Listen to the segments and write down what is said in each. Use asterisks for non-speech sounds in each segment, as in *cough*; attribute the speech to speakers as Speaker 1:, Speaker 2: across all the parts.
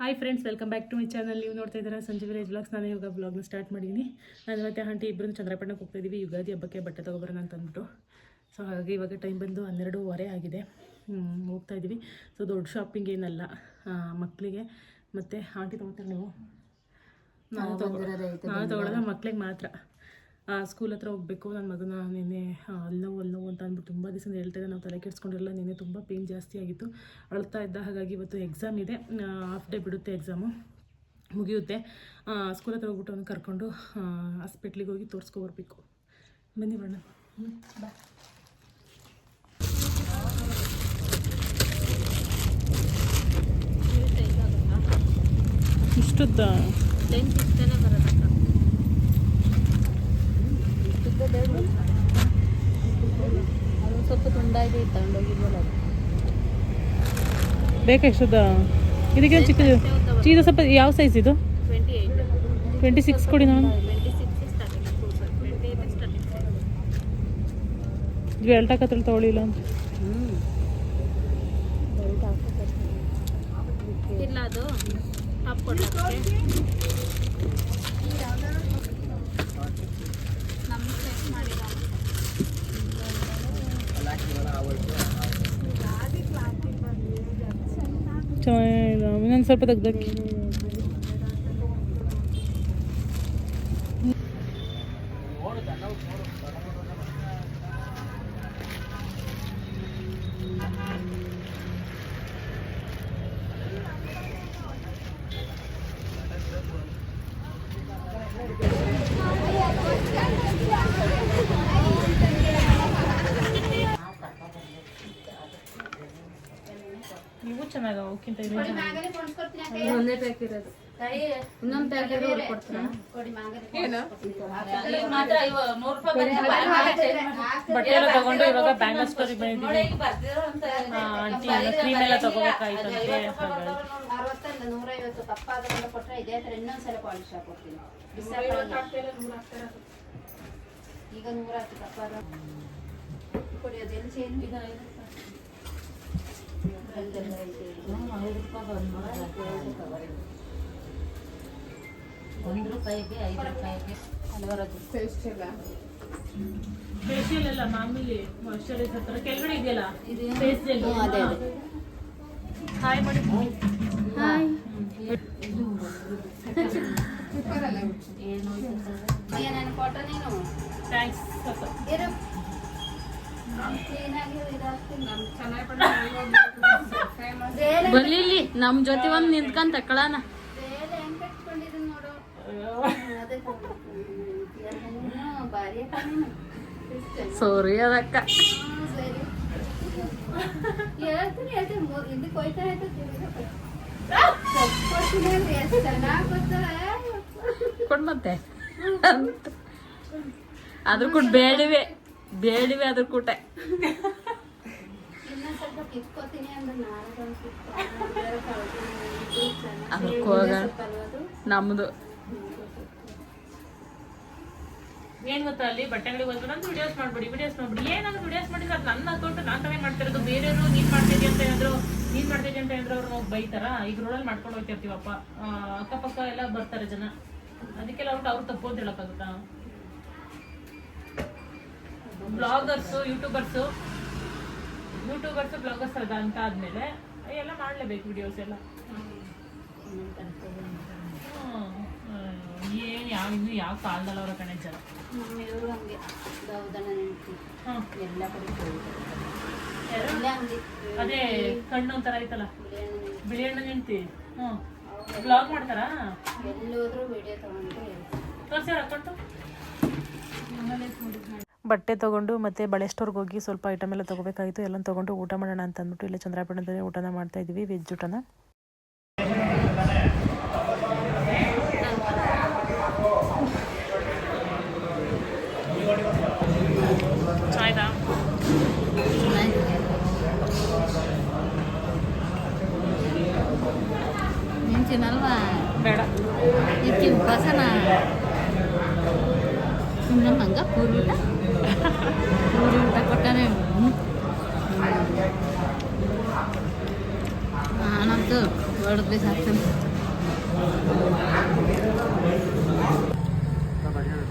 Speaker 1: Hi friends welcome back to my channel ನೀವು ನೋಡ್ತಾ ಇದ್ದೀರಾ ಸಂಜೆ ವಿಲೇಜ್ ಬ್ಲಾಗ್ಸ್ ನಾನು ಇವಾಗ ಬ್ಲಾಗ್ನ ಸ್ಟಾರ್ಟ್ ಮಾಡಿದ್ದೀನಿ ನಾನು ಮತ್ತೆ ಆಂಟಿ ಇಬ್ಬರು ಚಂದ್ರಪಟ್ಟಣಕ್ಕೆ ಹೋಗ್ತಾ ಇದ್ದೀವಿ ಯುಗಾದಿ ಹಬ್ಬಕ್ಕೆ ಬಟ್ಟೆ ತೊಗೊಬರೋಣ ಅಂತ ಅಂದ್ಬಿಟ್ಟು. ಸೊ ಹಾಗಾಗಿ ಇವಾಗ ಟೈಮ್ ಬಂದು ಹನ್ನೆರಡೂವರೆ ಆಗಿದೆ. ಹೋಗ್ತಾ ಇದ್ದೀವಿ ಸೊ ದೊಡ್ಡ ಶಾಪಿಂಗ್ ಏನಲ್ಲ. ಮಕ್ಕಳಿಗೆ ಮತ್ತು ಆಂಟಿ ತೊಗೊತಾರೆ ನೀವು? ನಾನು ತೊಗೊಳ್ಳೋದು ನಾನು ಮಕ್ಳಿಗೆ ಮಾತ್ರ. ಸ್ಕೂಲ್ ಹತ್ರ ಹೋಗಬೇಕು ನನ್ನ ಮಗನ ನಿನ್ನೆ ಅಲ್ಲೋ ಅಲ್ಲೋ ಅಂತ ಅಂದ್ಬಿಟ್ಟು ತುಂಬ ಹೇಳ್ತಾ ಇದ್ದೆ ನಾವು ತಲೆ ಕೆಡಿಸ್ಕೊಂಡಿರಲ್ಲ, ನಿನ್ನೆ ತುಂಬ ಪೇಯ್ನ್ ಜಾಸ್ತಿ ಆಗಿತ್ತು. ಅಳ್ತಾ ಇದ್ದ, ಹಾಗಾಗಿ ಇವತ್ತು ಎಕ್ಸಾಮ್ ಇದೆ. ಹಾಫ್ ಡೇ ಬಿಡುತ್ತೆ ಎಕ್ಸಾಮು ಮುಗಿಯುತ್ತೆ. ಸ್ಕೂಲ್ ಹತ್ರ ಹೋಗ್ಬಿಟ್ಟು ಅವ್ನು ಕರ್ಕೊಂಡು ಹಾಸ್ಪಿಟ್ಲಿಗೆ ಹೋಗಿ ತೋರಿಸ್ಕೊಬರ್ಬೇಕು ಬನ್ನಿ ಬಣ್ಣ ಬಾಯ್ ಇಷ್ಟುದ್ದ?
Speaker 2: ಅದು ಸ್ವಲ್ಪ ತುಂಡಾಗಿ ತಗೊಂಡೋಗಿದ್ವಲ್ಲ ಅದು.
Speaker 1: ಬೇಕಾ ಇಷ್ಟುದ್ದ ಇದಕ್ಕೆ ಚಿಕ್ಕದು ಇದು? ಸ್ವಲ್ಪ ಯಾವ ಸೈಜ್ ಇದು?
Speaker 2: ಟ್ವೆಂಟಿ ಏಯ್ಟ್
Speaker 1: ಟ್ವೆಂಟಿ ಸಿಕ್ಸ್ ಕೊಡಿ ನಾನು.
Speaker 2: ಸ್ಟಾರ್ಟಿಂಗ್
Speaker 1: ಬೆಲ್ಟ್ ಹಾಕತ್ರ ತೊಗೊಳಿಲ್ಲ ಅಂತ.
Speaker 2: ಇಲ್ಲ ಅದು. ಟಾಪ್ ಕೊಡೋಕ್ಕೆ ನಮ್ಗೆ ಚೆಕ್ ಮಾಡಿದ
Speaker 1: ಚೆನ್ನಾಗಿಲ್ಲ ಇನ್ನೊಂದು ಸ್ವಲ್ಪ ತೆಗ್ದಕ್ಕೆ ಚೆನ್ನಾಗವ ಅವಕ್ಕಿಂತ ಇದು ಚೆನ್ನಾಗಿದೆ.
Speaker 2: ಒಂದೇ ಪ್ಯಾಕ್ ಇರೋದು. ಇನ್ನೊಂದು ಪ್ಯಾಕ್ ಇರೋದು ಕೊಡ್ತೀರಾ?
Speaker 1: ಬಟ್ಟೆ ಎಲ್ಲ ತಗೊಂಡು ಇವಾಗ ಬ್ಯಾಂಗಲ್ ಸ್ಟೋರಿಗೆ ಬಂದಿದ್ದೀವಿ ಆಂಟಿ ಕ್ರೀಮ್ ಎಲ್ಲ ತಗೋಬೇಕಾಯ್ತಂತೆ ಹಾಗಾಗಿ.
Speaker 3: ಅರವತ್ತಲ್ಲ ನೂರೈವತ್ತು. ಕಪ್ಪಾದ ಕೊಟ್ಟರೆ ಇದೇ ಥರ ಇನ್ನೊಂದ್ಸಲ ಪಾಲಿಶ್ ಹಾಕೊಡ್ತೀನಿ. ಈಗ ನೂರ ಹತ್ತು ಕೊಡಿ ಕೊಡಿ ಅದೆಲ್ಲ ಚೇಂಜ್
Speaker 2: ಒಂದು ರೂಪಾಯಿಗೆ ಐದು ರೂಪಾಯಿಗೆ ಹಲವರದ್ದು
Speaker 1: ಫೇಶಿಯಲ್ ಎಲ್ಲ ಮಾಮೂಲಿ ಮಾಯಶ್ಚರೈಸರ್ ಥರ ಕೆಳಗಡೆ ಇದೆಯಲ್ಲ ಫೇಸ್ ಜೆಲ್
Speaker 3: ಅದೇ ಅದೇ
Speaker 1: ಹಾಯ್ ಮಾಡಿ
Speaker 2: ಏನು
Speaker 3: ಅಯ್ಯ ನನ್ನ ಫೋಟೋ ನೀನು
Speaker 1: ಥ್ಯಾಂಕ್ಸ್
Speaker 3: ಇರು ಕ್ಲೀನಾಗಿ ಇದಾಗ್ತೀನಿ
Speaker 2: ಬರ್ಲಿ ಇಲ್ಲಿ ನಮ್ ಜೊತೆ ಒಂದ್ ನಿಂತ್ಕೊಂಡ್
Speaker 3: ತಕ್ಕಳಾನ
Speaker 2: ಸೋರಿ ಅದಕ್ಕ.
Speaker 3: ಕೊಡ್ಮತ್ತೆ ಅಂದ್ರೆ
Speaker 2: ಕೊಡ್ ಮತ್ತೆ. ಅದ್ರ ಕೂಟ್ ಬೇಡಿವೆ. ಬೇಡಿವೆ ಅದ್ರ ಕೂಟ
Speaker 3: ಇನ್ನೊಂದ್ ಸ್ವಲ್ಪ ಕಿತ್ಕೋತೀನಿ ಅಂದ್ರೆ ನಾಳೆ ಬಂದು
Speaker 2: ನಮ್ದು.
Speaker 1: ಏನ್ ಗೊತ್ತಾ ಅಲ್ಲಿ? ಬಟ್ಟೆ ಅಂಗಡಿ ಹೋದ್ರು ನಂದು ವಿಡಿಯೋಸ್ ಮಾಡ್ಬಿಡಿ ವಿಡಿಯೋಸ್ ಮಾಡ್ಬಿಡಿ ಏನಾದ್ರು ವಿಡಿಯೋಸ್ ಮಾಡಿದ್ರೆ ಅದು ನನ್ನ ಅಕೌಂಟ್ ನಾನು ತಾನೇ ಮಾಡ್ತಿರೋದು? ಬೇರೆಯವರು ನೀನ್ ಮಾಡ್ತಿದ್ದಿ ಅಂತ ಹೇಳಿದ್ರು, ನೀನ್ ಮಾಡ್ತಿದ್ದಿ ಅಂತ ಹೇಳಿದ್ರು ಅವ್ರು ಹೋಗಿ ಬೈತಾರ. ಈಗ ರೋಡಲ್ಲಿ ಮಾಡ್ಕೊಂಡು ಹೋಗ್ತಿರ್ತೀವಪ್ಪ. ಅಕ್ಕಪಕ್ಕ ಎಲ್ಲ ಬರ್ತಾರೆ ಜನ. ಅದಕ್ಕೆಲ್ಲ ಅವ್ರು ಅವ್ರು ತಪ್ಪು ಅಂತ ಹೇಳಕ್ಕಾಗುತ್ತಾ ಬ್ಲಾಗರ್ಸು ಯೂಟ್ಯೂಬರ್ಸು ಯೂಟ್ಯೂಬರ್ಸು ಬ್ಲಾಗರ್ಸ್ ಅದ ಅಂತ ಆದ್ಮೇಲೆ ಎಲ್ಲ ಮಾಡ್ಲೇಬೇಕು ವಿಡಿಯೋಸ್ ಎಲ್ಲ. ಏನು ಏನ್ ಯಾವ ಇನ್ನು ಯಾವ ಕಾಲದಲ್ಲಿ ಅವರ ಕಣೆ ಜನ?
Speaker 3: ಇವರು ಹಂಗೆ. ಎಲ್ಲ ಕಡೆ?
Speaker 1: ಅದೇ ಕಣ್ಣು ಒಂಥರ ಐತಲ್ಲ?
Speaker 3: ಬಿಳಿ ಹಣ್ಣು
Speaker 1: ನಿಂತಿ ಹ್ಮ್. ಬ್ಲಾಗ್ ಮಾಡ್ತಾರಾ?
Speaker 3: ಎಲ್ಲೋದ್ರೂ ವಿಡಿಯೋ ತಗೊಂಡು
Speaker 1: ತೋರ್ಸ್ಯಾರ ಅಕೌಂಟು? ಬಟ್ಟೆ ತೊಗೊಂಡು ಮತ್ತೆ ಬಳೆ ಸ್ಟೋರ್ಗೆ ಹೋಗಿ ಸ್ವಲ್ಪ ಐಟಮ್ ಎಲ್ಲ ತೊಗೋಬೇಕಾಗಿತ್ತು ಎಲ್ಲ ತೊಗೊಂಡು ಊಟ ಮಾಡೋಣ ಅಂತ ಅಂದ್ಬಿಟ್ಟು ಇಲ್ಲೇ ಚಂದ್ರಾಪಟ್ಟಣದಲ್ಲಿ ಊಟನ ಮಾಡ್ತಾ ಇದ್ವಿ ವೆಜ್ ಊಟನ.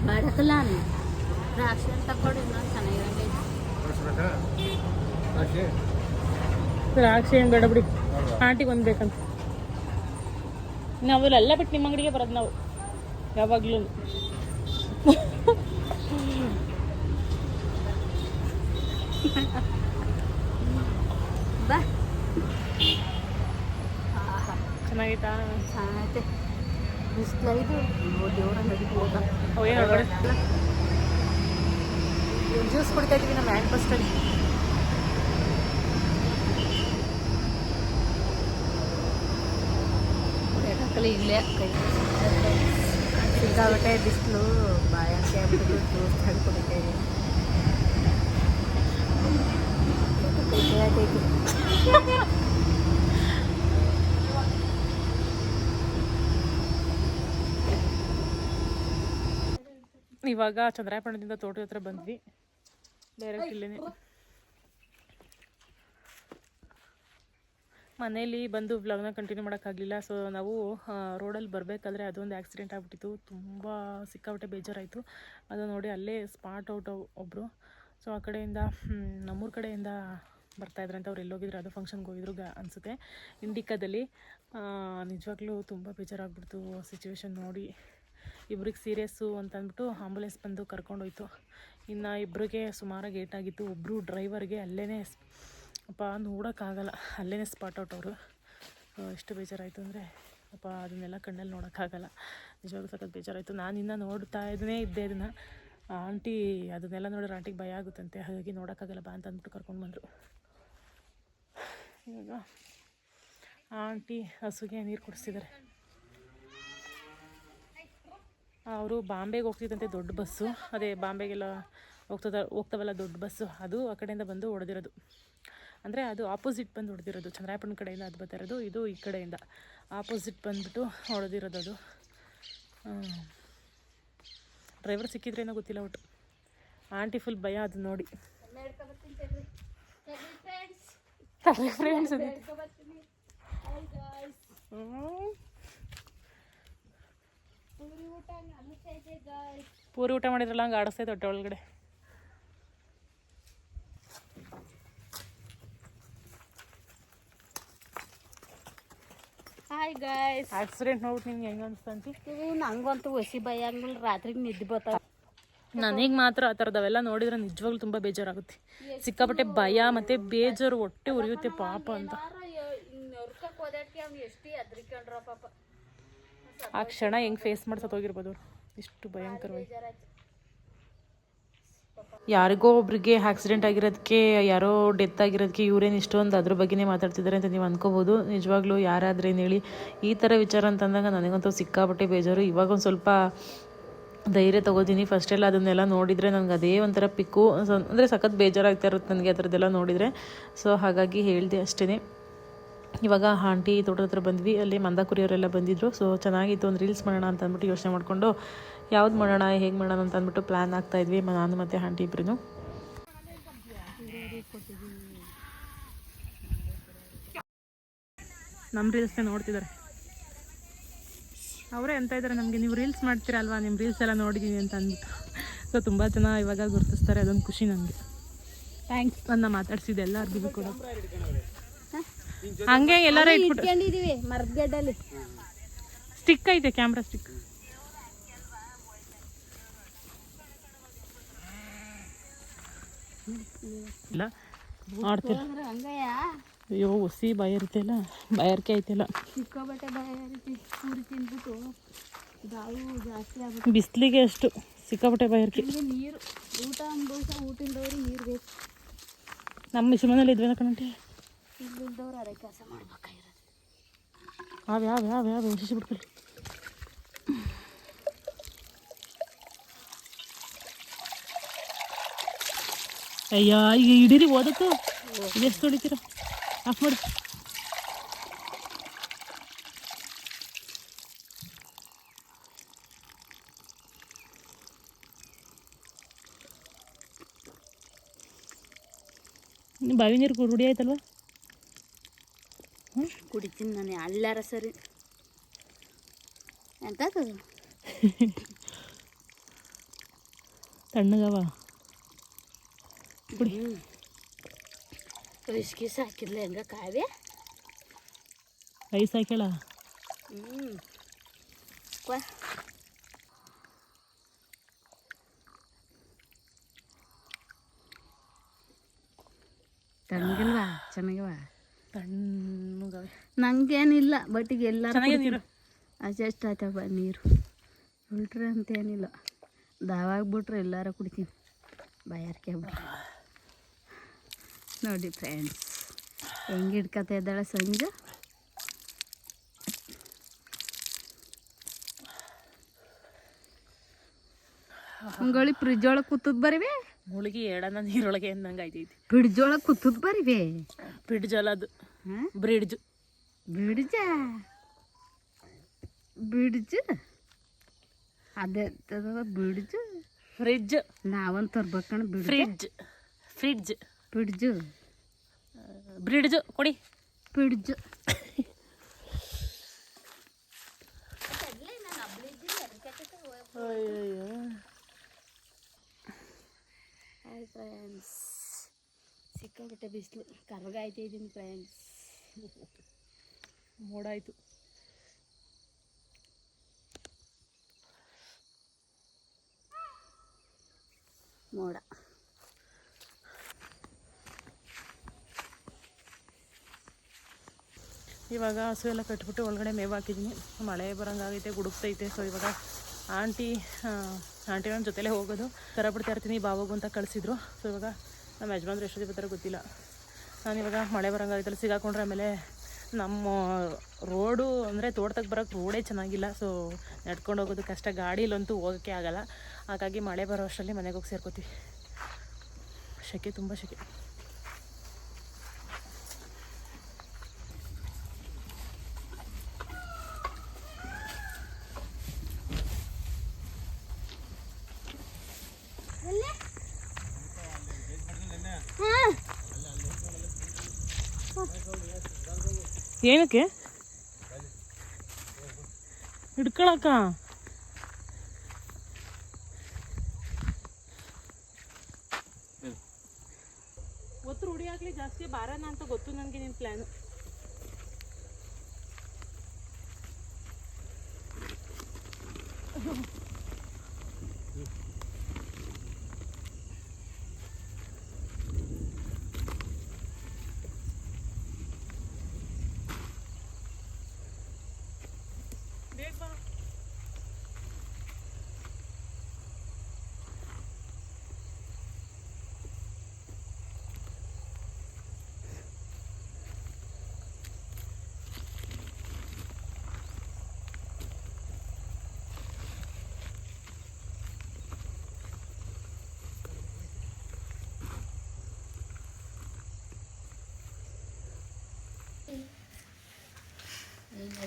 Speaker 2: ಬಡಕಲ್ಲ ದ್ರಾಕ್ಷಿ ಅಂತ ಕೊಡಿ ನಾನು ಚೆನ್ನಾಗಿರಲ್ಲ
Speaker 1: ದ್ರಾಕ್ಷಿ? ಏನು ಬೇಡ ಬಿಡಿ. ಆಂಟಿಗೆ ಒಂದು ಬೇಕಂತ. ನಾವು ಎಲ್ಲ ಬಿಟ್ಟು ನಿಮ್ಮ ಅಂಗಡಿಗೆ ಬರೋದು ನಾವು. ಯಾವಾಗಲೂ. *laughs*
Speaker 2: ಬಿಸಿಲೈದು ದೇವರ ನದಿಗೆ ಹೋದ
Speaker 1: ಅವು ಏನು ಹೊರಗಡೆ? ಜ್ಯೂಸ್ ಕುಡಿತಾ ಇದ್ದೀವಿ ನಮ್ಮ ಹ್ಯಾಂಡ್ ಬಸ್ಟಲ್ಲಿ
Speaker 2: ಎಡಕಲಿ ಇಲ್ಲೇ ಕೈ ಸಿಕ್ಕಾಬಟ್ಟೆ ಬಿಸಿಲು ಬಾಯಕ್ಕೆ ಆಗ್ಬಿಟ್ಟು ಜ್ಯೂಸ್ ತಗೊಂಡು ಕುಡಿತಾ ಇದ್ದೀನಿ.
Speaker 1: ಇವಾಗ ಚಂದ್ರಾಯಪಟ್ಟಣದಿಂದ ತೋಟದ ಹತ್ರ ಬಂದ್ವಿ. ಡೈರೆಕ್ಟ್ ಇಲ್ಲೇನೆ. ಮನೇಲಿ ಬಂದು ವ್ಲಾಗ್ನ ಕಂಟಿನ್ಯೂ ಮಾಡೋಕ್ಕಾಗಲಿಲ್ಲ ಸೊ ನಾವು ರೋಡಲ್ಲಿ ಬರಬೇಕಾದ್ರೆ ಅದೊಂದು ಆಕ್ಸಿಡೆಂಟ್ ಆಗಿಬಿಟ್ಟಿತ್ತು. ತುಂಬ ಸಿಕ್ಕಾಪಟ್ಟೆ ಬೇಜಾರಾಯಿತು. ಅದು ನೋಡಿ ಅಲ್ಲೇ ಸ್ಪಾಟ್ ಔಟ್ ಒಬ್ಬರು ಸೊ ಆ ಕಡೆಯಿಂದ ನಮ್ಮೂರ ಕಡೆಯಿಂದ ಬರ್ತಾಯಿದ್ರಂತ ಅವ್ರು ಎಲ್ಲೋಗಿದ್ರು. ಅದು ಫಂಕ್ಷನ್ಗೆ ಹೋಗಿದ್ರು ಗ ಅನಿಸುತ್ತೆ. ಇಂಡಿಕಾದಲ್ಲಿ ನಿಜವಾಗ್ಲೂ ತುಂಬ ಬೇಜಾರಾಗ್ಬಿಡ್ತು ಸಿಚುವೇಶನ್ ನೋಡಿ. ಇಬ್ರಿಗೆ ಸೀರಿಯಸ್ಸು ಅಂತ ಅಂದ್ಬಿಟ್ಟು ಆಂಬುಲೆನ್ಸ್ ಬಂದು ಕರ್ಕೊಂಡೋಯ್ತು. ಇನ್ನು ಇಬ್ಬರಿಗೆ ಸುಮಾರಾಗಿ ಏಟಾಗಿತ್ತು ಒಬ್ಬರು ಡ್ರೈವರ್ಗೆ ಅಲ್ಲೇ ಅಪ್ಪ ನೋಡೋಕ್ಕಾಗಲ್ಲ. ಅಲ್ಲೇ ಸ್ಪಾಟ್ ಔಟ್ ಅವರು. ಎಷ್ಟು ಬೇಜಾರಾಯಿತು ಅಂದರೆ, ಅಪ್ಪ ಅದನ್ನೆಲ್ಲ ಕಣ್ಣಲ್ಲಿ ನೋಡೋಕ್ಕಾಗಲ್ಲ. ನಿಜವಾಗ್ಲೂ ಸಖತ್ ಬೇಜಾರಾಯಿತು. ನಾನು ಇನ್ನೂ ನೋಡ್ತಾ ಇದನ್ನೇ ಇದ್ದೆ ಇದನ್ನು ಆಂಟಿ ಅದನ್ನೆಲ್ಲ ನೋಡಿದ್ರೆ ಆಂಟಿಗೆ ಭಯ ಆಗುತ್ತಂತೆ. ಹಾಗಾಗಿ ನೋಡೋಕ್ಕಾಗಲ್ಲ ಬಾ ಅಂತ ಅಂದ್ಬಿಟ್ಟು ಕರ್ಕೊಂಡು ಬಂದರು. ಇವಾಗ ಆಂಟಿ ಹಸುಗೆ ನೀರು ಕುಡಿಸ್ತಿದ್ದಾರೆ ಅವರು ಬಾಂಬೆಗೆ ಹೋಗ್ತಿದ್ದಂತೆ ದೊಡ್ಡ ಬಸ್ಸು. ಅದೇ ಬಾಂಬೆಗೆಲ್ಲ ಹೋಗ್ತದ ಹೋಗ್ತಾವಲ್ಲ ದೊಡ್ಡ ಬಸ್ಸು. ಅದು ಆ ಕಡೆಯಿಂದ ಬಂದು ಹೊಡೆದಿರೋದು. ಅಂದರೆ ಅದು ಆಪೋಸಿಟ್ ಬಂದು ಹೊಡೆದಿರೋದು. ಚಂದ್ರಾಯಪಟ್ಟಣ ಕಡೆಯಿಂದ ಅದು ಬರ್ತಾ ಇರೋದು ಇದು ಈ ಕಡೆಯಿಂದ. ಆಪೋಸಿಟ್ ಬಂದುಬಿಟ್ಟು ಹೊಡೆದಿರೋದು ಅದು. ಡ್ರೈವರ್ ಸಿಕ್ಕಿದ್ರೇನೋ ಗೊತ್ತಿಲ್ಲ ಒಟ್ಟು. ಆಂಟಿ ಫುಲ್ ಭಯ ಅದು ನೋಡಿ. ಫ್ರೆಂಡ್ಸ್ ಪೂರಿ ಊಟ ಮಾಡಿದ್ರಲ್ಲ ಹಂಗೆ ಆಡಿಸ್ತೈತೆ ದೊಡ್ಡ ಒಳಗಡೆ.
Speaker 2: ಹಾಯ್ ಗಾಯ್ಸ್
Speaker 1: ಆಕ್ಸಿಡೆಂಟ್ ನೋಡ್ಬಿಟ್ಟು ನಿಮ್ಗೆ ಹೆಂಗ ಅನ್ಸ್ತಂತಿ
Speaker 2: ನಂಗಂತೂ ಹೊಸಿ ಭಯ ಆಗಲ್ಲ ರಾತ್ರಿಗೆ ನಿದ್ದೆ ಬರ್ತಾವ
Speaker 1: ನನಗೆ ಮಾತ್ರ ಆ ಥರದವೆಲ್ಲ ನೋಡಿದ್ರೆ ನಿಜವಾಗ್ಲೂ ತುಂಬ ಬೇಜಾರಾಗುತ್ತೆ. ಸಿಕ್ಕಾಪಟ್ಟೆ ಭಯ ಮತ್ತೆ ಬೇಜಾರು ಹೊಟ್ಟೆ ಉರಿಯುತ್ತೆ ಪಾಪ ಅಂತ. ಆ ಕ್ಷಣ ಹೆಂಗೆ ಫೇಸ್ ಮಾಡಿ ಹೋಗಿರ್ಬೋದು ಇಷ್ಟು ಭಯಂಕರವಾಗಿ. ಯಾರಿಗೋ ಒಬ್ರಿಗೆ ಆಕ್ಸಿಡೆಂಟ್ ಆಗಿರೋದಕ್ಕೆ ಯಾರೋ ಡೆತ್ ಆಗಿರೋದಕ್ಕೆ ಇವ್ರೇನು ಇಷ್ಟೊಂದು ಅದ್ರ ಬಗ್ಗೆನೇ ಮಾತಾಡ್ತಿದ್ದಾರೆ ಅಂತ ನೀವು ಅಂದ್ಕೋಬೋದು ನಿಜವಾಗ್ಲೂ ಯಾರಾದ್ರೇನು ಹೇಳಿ, ಈ ಥರ ವಿಚಾರ ಅಂತಂದಾಗ ನನಗಂತೂ ಸಿಕ್ಕಾಪಟ್ಟೆ ಬೇಜಾರು. ಇವಾಗ ಒಂದು ಸ್ವಲ್ಪ ಧೈರ್ಯ ತಗೋತೀನಿ. ಫಸ್ಟೆಲ್ಲ ಅದನ್ನೆಲ್ಲ ನೋಡಿದರೆ ನನಗೆ ಅದೇ ಒಂಥರ ಪಿಕ್ಕು. ಅಂದರೆ ಸಖತ್ ಬೇಜಾರಾಗ್ತಾ ಇರುತ್ತೆ ನನಗೆ ಆ ಥರದ್ದೆಲ್ಲ ನೋಡಿದರೆ. ಸೊ ಹಾಗಾಗಿ ಹೇಳಿದೆ ಅಷ್ಟೇ ಇವಾಗ ಆಂಟಿ ತೋಟದ ಹತ್ರ ಬಂದ್ವಿ ಅಲ್ಲಿ ಮಂದಾಕುರಿಯವರೆಲ್ಲ ಬಂದಿದ್ರು. ಸೊ ಚೆನ್ನಾಗಿತ್ತು ಒಂದು ರೀಲ್ಸ್ ಮಾಡೋಣ ಅಂತ ಅಂದ್ಬಿಟ್ಟು ಯೋಚನೆ ಮಾಡಿಕೊಂಡು ಯಾವ್ದು ಮಾಡೋಣ ಹೇಗೆ ಮಾಡೋಣ ಅಂತ ಅಂದ್ಬಿಟ್ಟು ಪ್ಲ್ಯಾನ್ ಆಗ್ತಾ ಇದ್ವಿ ನಾನು ಮತ್ತು ಆಂಟಿ ಇಬ್ಬರೂ ನಮ್ಮ ರೀಲ್ಸ್ನೇ ನೋಡ್ತಿದ್ದಾರೆ ಅವರೇ ಅಂತ ಇದ್ದಾರೆ ನಮಗೆ ನೀವು ರೀಲ್ಸ್ ಮಾಡ್ತೀರಲ್ವಾ? ನಿಮ್ಮ ರೀಲ್ಸ್ ಎಲ್ಲ ನೋಡಿದ್ದೀನಿ ಅಂತ ಅಂದ್ಬಿಟ್ಟು. ಸೊ ತುಂಬ ಜನ ಇವಾಗ ಗುರುತಿಸ್ತಾರೆ ಅದೊಂದು ಖುಷಿ ನನಗೆ ಥ್ಯಾಂಕ್ಸ್ ನನ್ನ ಮಾತಾಡ್ಸಿದ್ದೆ ಎಲ್ಲರಿಗೂ ಕೂಡ. ಹಂಗೆ ಎಲ್ಲಾರ ಇಟ್ಬಿಟ್ಟು
Speaker 2: ಇಟ್ಕೊಂಡಿದೀವಿ ಮರದಗಡ್ಡಲ್ಲಿ
Speaker 1: ಸ್ಟಿಕ್ ಐತೆ ಕ್ಯಾಮ್ರಾ ಸ್ಟಿಕ್ ಇಲ್ಲ ಆಡ್ತೀರ ಅಯ್ಯೋ ಹುಸಿ ಬಾಯಾರಿಕೆ ಐತಿಲ್ಲ
Speaker 2: ಸಿಕ್ಕಾಬಟ್ಟೆ ಭಯ ಇರುತ್ತೆ ಅಲ್ಲ ತಿಂದ್ಬಿಟ್ಟು ಗಾಳು ಜಾಸ್ತಿ ಆಗುತ್ತೆ.
Speaker 1: ಬಿಸಿಲಿಗೆ ಅಷ್ಟು ಸಿಕ್ಕಾಪಟ್ಟೆ ಬಯಾರಿಕೆ.
Speaker 2: ನೀರು ಊಟ ಅನ್ಭವಿಸ ಊಟಿಂದವ್ರು ನೀರು ಬೇಕು.
Speaker 1: ನಮ್ಮ ಶಿವಮನಲ್ಲಿ ಇದ್ವೇನ ಕಣಂಟಿ?
Speaker 2: ಇಲ್ಲಿದ್ದವ್ರು ಅದೇ ಕೆಲಸ ಮಾಡ್ಬೇಕಾಗಿರೋದು.
Speaker 1: ಯಾವ ವಿಶೇಷ ಅಯ್ಯ, ಈಗ ಹಿಡೀರಿ ಓದತ್ತು ಇದೆಷ್ಟು ಹೊಡಿತೀರ? ಆಫ್ ಮಾಡಿ. ಬಾವಿ ನೀರು ರೂಢಿ ಆಯ್ತಲ್ವಾ?
Speaker 2: ಕುಡಿತೀನಿ ನಾನು ಅಳ್ಳಾರ ಸರಿ ಎಂತದು
Speaker 1: ತಣ್ಣಗವ
Speaker 2: ಕುಡಿ ವಿಸ್ಕಿ ಸಾಕಿರ್ಲ ಹೆಂಗ ಕಾವ್ಯ
Speaker 1: ರೈಸ್ ಹಾಕ್ಯಾಳ
Speaker 2: ಹ್ಞೂ ಕ್ವಾ ತಣ್ಣಗಿಲ್ವಾ ಚೆನ್ನಾಗಿವ
Speaker 1: ತಣ್ಣಗವೆ
Speaker 2: ನಂಗೇನಿಲ್ಲ ಬಟ್ ಈಗ ಎಲ್ಲ
Speaker 1: ಚೆನ್ನಾಗಿದೆ ನೀರು.
Speaker 2: ಅಡ್ಜಸ್ಟ್ ಆಯ್ತವ ನೀರು. ಫಿಲ್ಟ್ರ್ ಅಂತೇನಿಲ್ಲ. ದಾವಾಗ್ಬಿಟ್ರೆ ಎಲ್ಲಾರು ಕುಡಿತೀನಿ. ಬಾಯಾರಿಕೆ ನೋಡಿ ಫ್ರೆಂಡ್ಸ್ ಹೆಂಗೆ ಇಟ್ಕೊತ ಇದ್ದಾಳೆ ಸಂಜೆ? ಹಂಗೊಳಿ ಫ್ರಿಜ್ ಒಳಗೆ ಕೂತದ್ ಬರಿವೆ?
Speaker 1: ಮುಳುಗಿ ಎಡನ ನೀರೊಳಗೆ ಅಂದಂಗೆ ಐತೈತಿ
Speaker 2: ಫ್ರಿಡ್ಜ್ ಒಳಗೆ ಕೂತದ್ ಬರಿವೆ?
Speaker 1: ಫ್ರಿಡ್ಜ್ ಅಲ್ಲ ಅದು. ಬ್ರಿಡ್ಜ್
Speaker 2: ಬಿಡ್ಜ ಬಿಡ್ಜ ಅದೇ ಬಿಡ್ಜ
Speaker 1: ಫ್ರಿಡ್ಜ್
Speaker 2: ನಾವಂತ ತರ್ಬೇಕಣ್ಣ ಬಿಡ್ಜ
Speaker 1: ಫ್ರಿಡ್ಜ್ ಫ್ರಿಡ್ಜ್
Speaker 2: ಬಿಡ್ಜು
Speaker 1: ಬ್ರಿಡ್ಜ್ ಕೊಡಿ
Speaker 2: ಬಿಡ್ಜು ಹಾಯ್ ಫ್ರೆಂಡ್ಸ್ ಸಿಕ್ಕಾಬಿಟ್ಟೆ ಬಿಸಿಲು ಕರ್ಗಾಯ್ತಾ ಇದ್ದೀನಿ ಫ್ರೆಂಡ್ಸ್
Speaker 1: ಮೋಡ ಆಯಿತು
Speaker 2: ಮೋಡ.
Speaker 1: ಇವಾಗ ಹಸು ಎಲ್ಲ ಕಟ್ಬಿಟ್ಟು ಒಳಗಡೆ ಮೇವು ಹಾಕಿದ್ದೀನಿ. ಮಳೆ ಬರೋಂಗಾಗೈತೆ ಗುಡುಕ್ತೈತೆ ಸೊ ಇವಾಗ ಆಂಟಿ ಆಂಟಿ ನನ್ನ ಜೊತೆಲೇ ಹೋಗೋದು. ಬಿಡ್ತಾ ಇರ್ತೀನಿ, ಬಾವಾಗು ಅಂತ ಕಳಿಸಿದ್ರು. ಸೊ ಇವಾಗ ನಮ್ಮ ಯಜಮಾನ್ರು ಎಷ್ಟೊತ್ತಿಗೆ ಬರ್ತಾರೆ ಗೊತ್ತಿಲ್ಲ. ನಾನು ಇವಾಗ ಮಳೆ ಬರೋಂಗಾಗೈತಲ್ಲ, ಸಿಗಾಕೊಂಡ್ರೆ ಆಮೇಲೆ ನಮ್ಮ ರೋಡು ಅಂದರೆ ತೋಟದಾಗ ಬರೋಕ್ಕೆ ರೋಡೇ ಚೆನ್ನಾಗಿಲ್ಲ ಸೊ ನಡ್ಕೊಂಡು ಹೋಗೋದು ಕಷ್ಟ ಗಾಡೀಲಂತೂ ಹೋಗೋಕ್ಕೆ ಆಗಲ್ಲ. ಹಾಗಾಗಿ ಮಳೆ ಬರೋ ಅಷ್ಟರಲ್ಲಿ ಮನೆಗೆ ಹೋಗಿ ಸೇರ್ಕೋತೀವಿ. ಶೆಕೆ, ತುಂಬ ಶೆಕೆ. പറ്റിയ എനിക്ക് എടുക്കളക്കാ.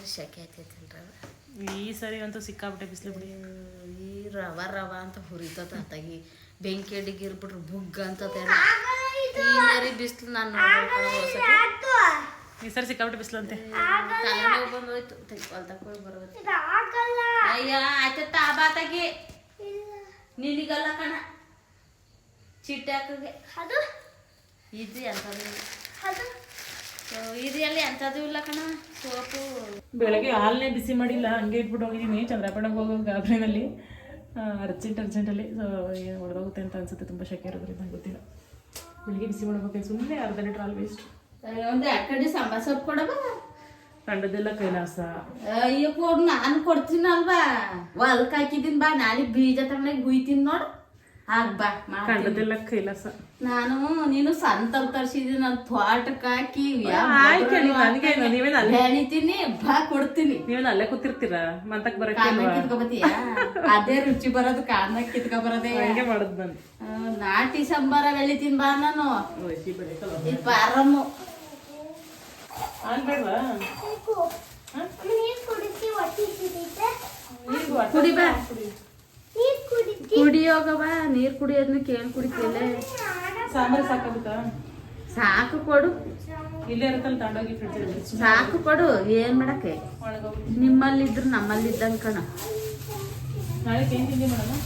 Speaker 2: ಶೆಕೆ ಆಯ್ತೈತಲ್ರ
Speaker 1: ಈ ಸರಿ ಅಂತೂ ಸಿಕ್ಕಾಬಿಟ್ಟೆ ಬಿಸಿಲು ಬಿಡಿ.
Speaker 2: ಈ ರವ ರವ ಅಂತ ಹುರಿತದ ಅತ್ತಾಗಿ ಬೆಂಕಿ ಅಡಿಗೆ ಇರ್ಬಿಟ್ರೆ ಬುಗ್ಗ ಅಂತ ಬಿಸಿಲು ನಾನು
Speaker 1: ಈ ಸರಿ ಸಿಕ್ಕಾಬಿಟ್ಟೆ ಬಿಸಿಲು ಅಂತೆ.
Speaker 2: ತಲೆನೋವು ಬಂದೋಯ್ತು. ಹೊಲ್ತಕ್ಕೆ ಬರೋದು ಅಯ್ಯ ಆಯ್ತತ್ತ ಆ ಬಾತಾಗಿ ನಿನಗಲ್ಲ ಕಣ. ಚಿಟ್ಟೆ ಹಾಕಗೆ ಇದು ಎಂಥದ್ದು ಸೊ, ಇಲ್ಲ ಕಣ. ಸೋಪು.
Speaker 1: ಬೆಳಗ್ಗೆ ಹಾಲನ್ನೇ ಬಿಸಿ ಮಾಡಿಲ್ಲ ಹಂಗೆ ಇಟ್ಬಿಟ್ಟು ಹೋಗಿದ್ದೀನಿ ಚಂದ್ರಪಟ್ಟಣಕ್ಕೆ ಹೋಗೋ ಗಾಬ್ರಿನಲ್ಲಿ. ಅರ್ಜೆಂಟ್ ಅರ್ಜೆಂಟಲ್ಲಿ ಸೊ ಏನು ಹೊಡೆದೋಗುತ್ತೆ ಅಂತ ಅನ್ಸುತ್ತೆ ತುಂಬ ಶೆಕೆ ಇರೋದ್ರಿಂದ ಗೊತ್ತಿಲ್ಲ. ಬೆಳಿಗ್ಗೆ ಬಿಸಿ ಮಾಡ್ಬೇಕು ಸುಮ್ಮನೆ ಅರ್ಧ ಲೀಟ್ರ್ ಹಾಲು ವೇಸ್ಟ್
Speaker 2: ಒಂದು ಎರಡು ಕಡೆ ಸಾಂಬಾರ್ ಸೊಪ್ಪು ಕೊಡಬಾ
Speaker 1: ಕಂಡದೆಲ್ಲ ಕೈಲಾಸ.
Speaker 2: ಅಯ್ಯೋ ಕೊಡು ನಾನು ಕೊಡ್ತೀನಲ್ವಾ. ಹೊಲ್ಕ್ ಹಾಕಿದ್ದೀನಿ ಬಾ ನಾಳೆ ಬೀಜ ತಗೊಂಡಾಗ ಗುಯ್ತೀನಿ ನೋಡು. ಆಗ್ ಬಾ ಮಾಡ್ತೀನಿ.
Speaker 1: ಕಂಡದೆಲ್ಲ ಕೈಲಾಸ.
Speaker 2: ನಾನು ನೀನು ಸಂತಲ್ ತರ್ಸಿದೀನಿ ನನ್ ತೋಟಕ್ಕೆ ಹಾಕಿ ಹೇಳಿತೀನಿ ಬಾ ಕೊಡ್ತೀನಿ.
Speaker 1: ನೀವೇನು ಅಲ್ಲೇ ಕೂತಿರ್ತೀರಾ? ಮಂತಕ್ಕೆ ಬರಕ್ಕೆ
Speaker 2: ಅದೇ ರುಚಿ ಬರೋದು ಕಾಂದ ಕಿತ್ಕೊ ಬರೋದೇ
Speaker 1: ಹಂಗೆ ಮಾಡೋದು ನಾನು.
Speaker 2: ನಾಟಿ ಸಂಬಾರ ಬೆಳಿತೀನಿ ಬಾ ನಾನು.
Speaker 1: ಬಾರಮ್ಮು ಬೆಳಕಲ್ಲ
Speaker 2: ಇದು ಪಾರಮ್ಮು
Speaker 1: ಆನ್ ಬೇಡವಾ
Speaker 2: ಕುಡಿ ಬಾ ಕುಡಿಯೋಗವ? ನೀರ್ ಕುಡಿಯೋದ್ನ ಕೇಳಿ ಕುಡಿತೀಲೆ
Speaker 1: ಸಾಂಬಾರು ಸಾಕಾಗುತ್ತಾ?
Speaker 2: ಸಾಕು ಕೊಡು.
Speaker 1: ಇಲ್ಲೇ ಇರುತ್ತಲ್ಲ ತಗೊಂಡೋಗಿ ಫ್ರಿಡ್ಜ್
Speaker 2: ಸಾಕು ಕೊಡು ಏನ್ ಮಾಡಕ್ಕೆ?
Speaker 1: ಒಳಗೋಗಿ
Speaker 2: ನಿಮ್ಮಲ್ಲಿದ್ರು ನಮ್ಮಲ್ಲಿದ್ದಂಗೆ ಕಣ.
Speaker 1: ನಾಳೆ ಏನು ತಿಂಡಿ ಮಾಡೋಣ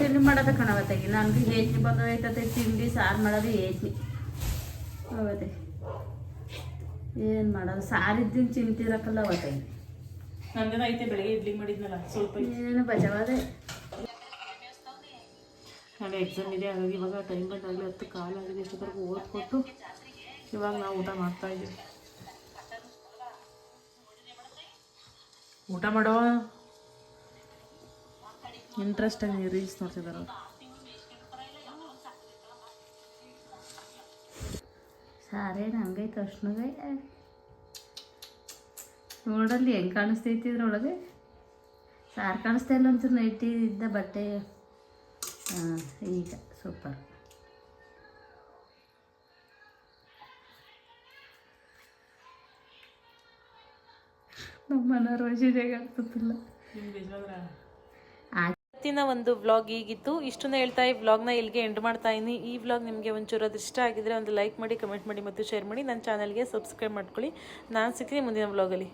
Speaker 2: ತಿಂಡಿ ಮಾಡೋದ ಕಣವತ್ತಾಗಿ ನನ್ಗೆ ಬಂದೋಯ್ತದೆ ತಿಂಡಿ ಸಾರು ಮಾಡೋದು ಏಜ್ನಿ ಅವತ್ತೆ. ಏನು ಮಾಡೋದು? ಸಾರಿದ್ದೀನಿ ಚಿಂತಿರಕ್ಕಲ್ಲ ಅವತ್ತಾಗಿ
Speaker 1: ನಂದೇನ ಐತೆ ಬೆಳಗ್ಗೆ ಇಡ್ಲಿ ಮಾಡಿದ್ನಲ್ಲ ಸ್ವಲ್ಪ
Speaker 2: ಏನು ಬಜವಾದೆ?
Speaker 1: ನಾಳೆ ಎಕ್ಸಾಮ್ ಇದೆ ಹಾಗಾಗಿ ಇವಾಗ ಟೈಮ್ ಬಂದಾಗಲೇ ಹತ್ತು ಕಾಲಾಗಿದೆ ಎಷ್ಟೊತ್ತರೆಗೂ ಓದ್ಕೊಟ್ಟು ಇವಾಗ ನಾವು ಊಟ ಮಾಡ್ತಾ ಇದ್ದೀವಿ. ಊಟ ಮಾಡೋ? ಇಂಟ್ರೆಸ್ಟ್ ಆಗಿ ರೀಲ್ಸ್ ನೋಡ್ತಿದ್ದಾರೆ ಅವ್ರು
Speaker 2: ಸಾರೇನು ಹಂಗೈತೆ ಅಷ್ಟನಾಗೆ ನೋಡಲ್ಲಿ ಹೆಂಗೆ ಕಾಣಿಸ್ತೈತಿ ಇದ್ರೊಳಗೆ? ಸಾರ್ ಕಾಣಿಸ್ತಾ ಇಲ್ಲ ಒಂಚೂರು ನೈಟಿ ಇದ್ದ ಬಟ್ಟೆ. ಈಗ ಸೂಪರ್ ನಮ್ಮ ಆಗ್ತಿಲ್ಲ
Speaker 1: ಇವತ್ತಿನ ಒಂದು ವ್ಲಾಗ್ ಈಗಿತ್ತು ಇಷ್ಟನ್ನ ಹೇಳ್ತಾ ಈ ವ್ಲಾಗ್ನ ಇಲ್ಲಿಗೆ ಎಂಡ್ ಮಾಡ್ತಾ ಇದ್ದೀನಿ ಈ ವ್ಲಾಗ್ ನಿಮಗೆ ಒಂಚೂರು ಅದು ಇಷ್ಟ ಆಗಿದ್ರೆ ಒಂದು ಲೈಕ್ ಮಾಡಿ ಕಮೆಂಟ್ ಮಾಡಿ ಮತ್ತು ಶೇರ್ ಮಾಡಿ. ನನ್ನ ಚಾನಲ್ಗೆ ಸಬ್ಸ್ಕ್ರೈಬ್ ಮಾಡ್ಕೊಳ್ಳಿ. ನಾನು ಸಿಗ್ತೀನಿ ಮುಂದಿನ ವ್ಲಾಗಲ್ಲಿ